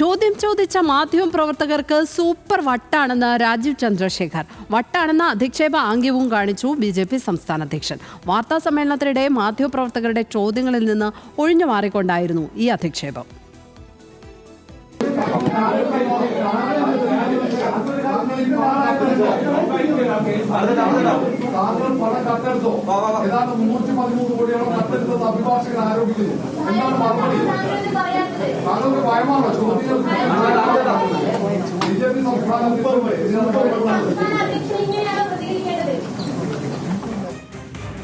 ചോദ്യം ചോദിച്ച മാധ്യമ പ്രവർത്തകർക്ക് സൂപ്പർ വട്ടാണെന്ന് രാജീവ് ചന്ദ്രശേഖർ. വട്ടാണെന്ന അധിക്ഷേപ ആംഗ്യവും കാണിച്ചു ബി ജെ പി സംസ്ഥാന അധ്യക്ഷൻ. വാർത്താ സമ്മേളനത്തിനിടെ മാധ്യമപ്രവർത്തകരുടെ ചോദ്യങ്ങളിൽ നിന്ന് ഒഴിഞ്ഞു മാറിക്കൊണ്ടായിരുന്നു ഈ അധിക്ഷേപം. ഏതാണ്ട് മുന്നൂറ്റി പതിമൂന്ന് കോടിയോളം കട്ടെടുത്തത് അഭിഭാഷകൻ ആരോപിക്കുന്നു. എന്താണ് മറുപടി താങ്കൾക്ക് ഭയമാണോ? ചോദ്യം. ബി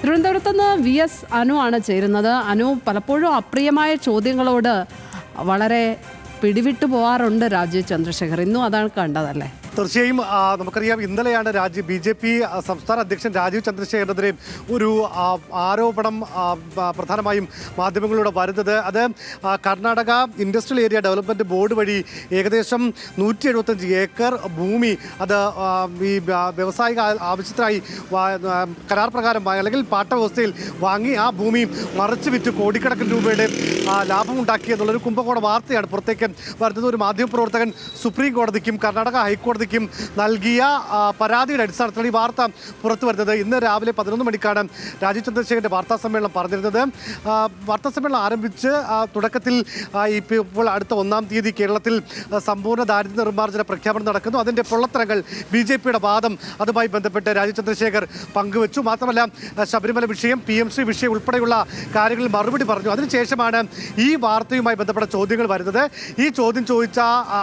തിരുവനന്തപുരത്ത് നിന്ന് വി എസ് അനു ആണ് ചേരുന്നത്. അനു പലപ്പോഴും അപ്രിയമായ ചോദ്യങ്ങളോട് വളരെ പിടിവിട്ടു പോവാറുണ്ട് രാജീവ് ചന്ദ്രശേഖർ. ഇന്നും അതാണ് കണ്ടതല്ലേ? തീർച്ചയായും നമുക്കറിയാം ഇന്നലെയാണ് രാജ്യ ബി ജെ പി സംസ്ഥാന അധ്യക്ഷൻ രാജീവ് ചന്ദ്രശേഖരനെതിരെ ഒരു ആരോപണം പ്രധാനമായും മാധ്യമങ്ങളിലൂടെ വരുന്നത്. അത് Karnataka industrial area development board വഴി ഏകദേശം നൂറ്റി എഴുപത്തഞ്ച് ഏക്കർ ഭൂമി അത് ഈ വ്യവസായിക ആവശ്യത്തിനായി കരാർ പ്രകാരം അല്ലെങ്കിൽ പാട്ടവ്യവസ്ഥയിൽ വാങ്ങി ആ ഭൂമി മറിച്ച് വിറ്റ് കോടിക്കണക്കിന് രൂപയുടെ ലാഭമുണ്ടാക്കി എന്നുള്ളൊരു കുംഭകോണ വാർത്തയാണ് പുറത്തേക്ക് വരുന്നത്. ഒരു മാധ്യമപ്രവർത്തകൻ സുപ്രീം കോടതിക്കും കർണാടക ഹൈക്കോടതിക്കും നൽകിയ പരാതിയുടെ അടിസ്ഥാനത്തിലാണ് ഈ വാർത്ത പുറത്തു വരുന്നത്. ഇന്ന് രാവിലെ പതിനൊന്ന് മണിക്കാണ് രാജീവ് ചന്ദ്രശേഖരന്റെ വാർത്താ സമ്മേളനം പറഞ്ഞിരുന്നത്. വാർത്താ സമ്മേളനം ആരംഭിച്ച് തുടക്കത്തിൽ ഇപ്പോൾ അടുത്ത ഒന്നാം തീയതി കേരളത്തിൽ സമ്പൂർണ ദാരിദ്ര്യ നിർമ്മാർജന പ്രഖ്യാപനം നടക്കുന്നു. അതിന്റെ പൊള്ളത്തരങ്ങൾ ബി ജെ പിയുടെ വാദം അതുമായി ബന്ധപ്പെട്ട് രാജീവ് ചന്ദ്രശേഖർ പങ്കുവച്ചു. മാത്രമല്ല ശബരിമല വിഷയം പി എം സി വിഷയം ഉൾപ്പെടെയുള്ള കാര്യങ്ങളിൽ മറുപടി പറഞ്ഞു. അതിനുശേഷമാണ് ഈ വാർത്തയുമായി ബന്ധപ്പെട്ട ചോദ്യങ്ങൾ വരുന്നത്. ഈ ചോദ്യം ചോദിച്ച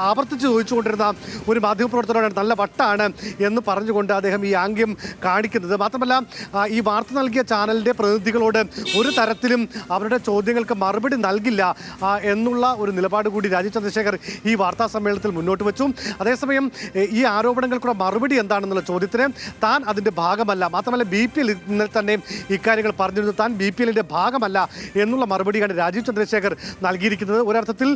ആവർത്തിച്ച് ചോദിച്ചുകൊണ്ടിരുന്ന ഒരു മാധ്യമപ്രവർത്തകരോട് നല്ല വട്ടാണ് എന്ന് പറഞ്ഞുകൊണ്ട് അദ്ദേഹം ഈ ആംഗ്യം കാണിക്കുന്നത്. മാത്രമല്ല ഈ വാർത്ത നൽകിയ ചാനലിന്റെ പ്രതിനിധികളോട് ഒരു തരത്തിലും അവരുടെ ചോദ്യങ്ങൾക്ക് മറുപടി നൽകില്ല എന്നുള്ള ഒരു നിലപാട് കൂടി രാജീവ് ചന്ദ്രശേഖർ ഈ വാർത്താ സമ്മേളനത്തിൽ മുന്നോട്ട് വെച്ചു. അതേസമയം ഈ ആരോപണങ്ങൾക്കുള്ള മറുപടി എന്താണെന്നുള്ള ചോദ്യത്തിന് താൻ അതിന്റെ ഭാഗമല്ല. മാത്രമല്ല ബി പി എൽ ഇന്നലെ തന്നെ ഇക്കാര്യങ്ങൾ പറഞ്ഞിരുന്നു. താൻ ബി പി എല്ലിന്റെ ഭാഗമല്ല എന്നുള്ള മറുപടിയാണ് രാജീവ് ചന്ദ്രശേഖർ നൽകിയിരിക്കുന്നത്. ഒരർത്ഥത്തിൽ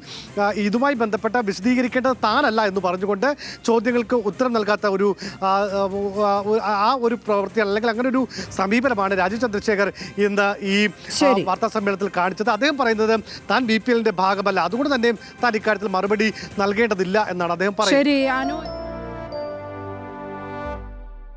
ഇതുമായി ബന്ധപ്പെട്ട വിശദീകരിക്കേണ്ടത് താനല്ല എന്ന് പറഞ്ഞുകൊണ്ട് ചോദ്യങ്ങൾക്ക് ഉത്തരം നൽകാത്ത ഒരു ആ, ഒരു പ്രവൃത്തി അല്ലെങ്കിൽ അങ്ങനെ ഒരു സമീപനമാണ് രാജീവ് ചന്ദ്രശേഖർ ഇന്ന് ഈ വാർത്താ സമ്മേളനത്തിൽ കാണിച്ചത്. അദ്ദേഹം പറയുന്നത് താൻ ബി പി എല്ലിന്റെ ഭാഗമല്ല. അതുകൊണ്ട് തന്നെ താൻ ഇക്കാര്യത്തിൽ മറുപടി നൽകേണ്ടതില്ല എന്നാണ് അദ്ദേഹം പറയുന്നത്.